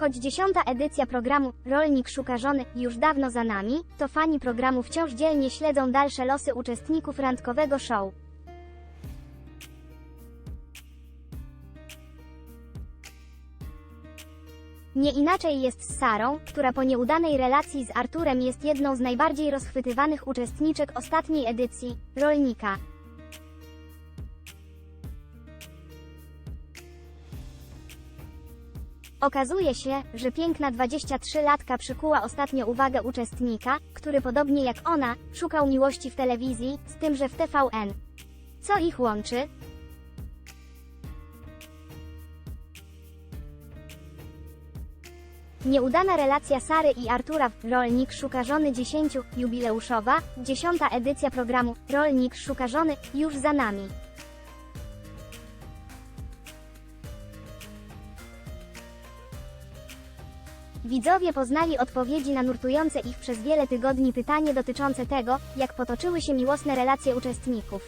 Choć dziesiąta edycja programu Rolnik szuka żony już dawno za nami, to fani programu wciąż dzielnie śledzą dalsze losy uczestników randkowego show. Nie inaczej jest z Sarą, która po nieudanej relacji z Arturem jest jedną z najbardziej rozchwytywanych uczestniczek ostatniej edycji Rolnika. Okazuje się, że piękna 23-latka przykuła ostatnio uwagę uczestnika, który podobnie jak ona, szukał miłości w telewizji, z tym, że w TVN. Co ich łączy? Nieudana relacja Sary i Artura Rolnik szuka żony 10 jubileuszowa, dziesiąta edycja programu Rolnik szuka żony już za nami. Widzowie poznali odpowiedzi na nurtujące ich przez wiele tygodni pytanie dotyczące tego, jak potoczyły się miłosne relacje uczestników.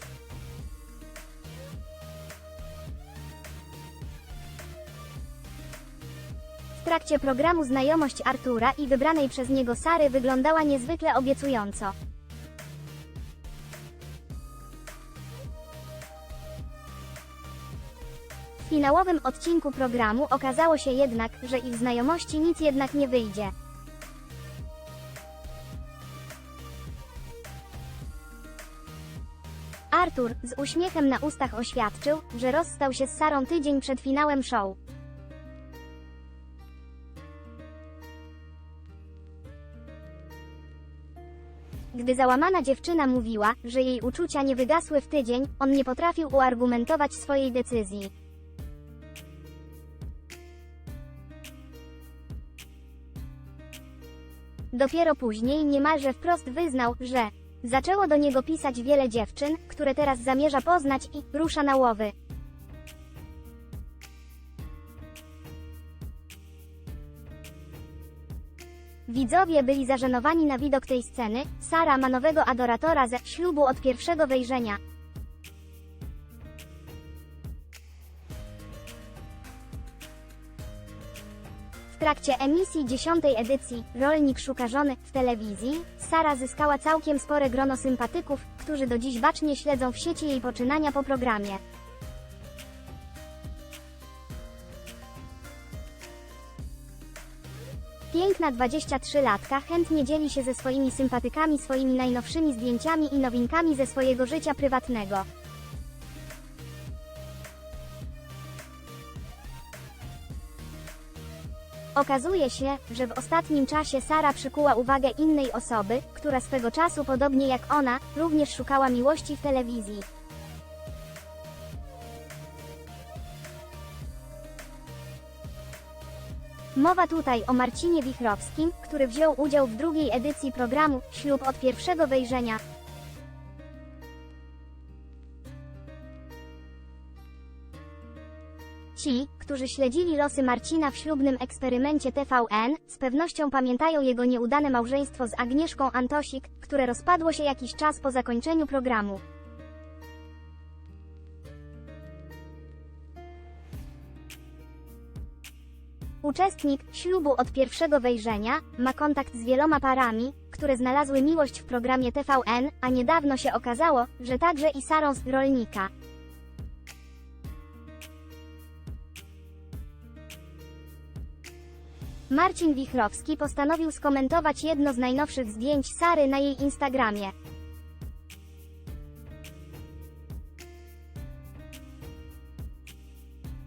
W trakcie programu znajomość Artura i wybranej przez niego Sary wyglądała niezwykle obiecująco. Finałowym odcinku programu okazało się jednak, że ich znajomości nic jednak nie wyjdzie. Artur z uśmiechem na ustach oświadczył, że rozstał się z Sarą tydzień przed finałem show. Gdy załamana dziewczyna mówiła, że jej uczucia nie wygasły w tydzień, on nie potrafił uargumentować swojej decyzji. Dopiero później niemalże wprost wyznał, że zaczęło do niego pisać wiele dziewczyn, które teraz zamierza poznać i rusza na łowy. Widzowie byli zażenowani na widok tej sceny. Sara ma nowego adoratora ze ślubu od pierwszego wejrzenia. Trakcie emisji dziesiątej edycji Rolnik szuka żony w telewizji, Sara zyskała całkiem spore grono sympatyków, którzy do dziś bacznie śledzą w sieci jej poczynania po programie. Piękna 23-latka chętnie dzieli się ze swoimi sympatykami swoimi najnowszymi zdjęciami i nowinkami ze swojego życia prywatnego. Okazuje się, że w ostatnim czasie Sara przykuła uwagę innej osoby, która swego czasu podobnie jak ona, również szukała miłości w telewizji. Mowa tutaj o Marcinie Wichrowskim, który wziął udział w drugiej edycji programu Ślub od pierwszego wejrzenia. Ci, którzy śledzili losy Marcina w ślubnym eksperymencie TVN, z pewnością pamiętają jego nieudane małżeństwo z Agnieszką Antosik, które rozpadło się jakiś czas po zakończeniu programu. Uczestnik ślubu od pierwszego wejrzenia ma kontakt z wieloma parami, które znalazły miłość w programie TVN, a niedawno się okazało, że także i Sarą z rolnika. Marcin Wichrowski postanowił skomentować jedno z najnowszych zdjęć Sary na jej Instagramie.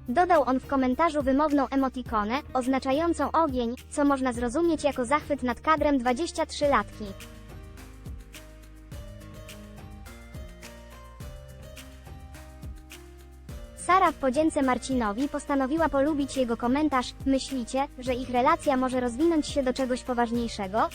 Dodał on w komentarzu wymowną emotikonę, oznaczającą ogień, co można zrozumieć jako zachwyt nad kadrem 23-latki. Sara w podzięce Marcinowi postanowiła polubić jego komentarz. Myślicie, że ich relacja może rozwinąć się do czegoś poważniejszego?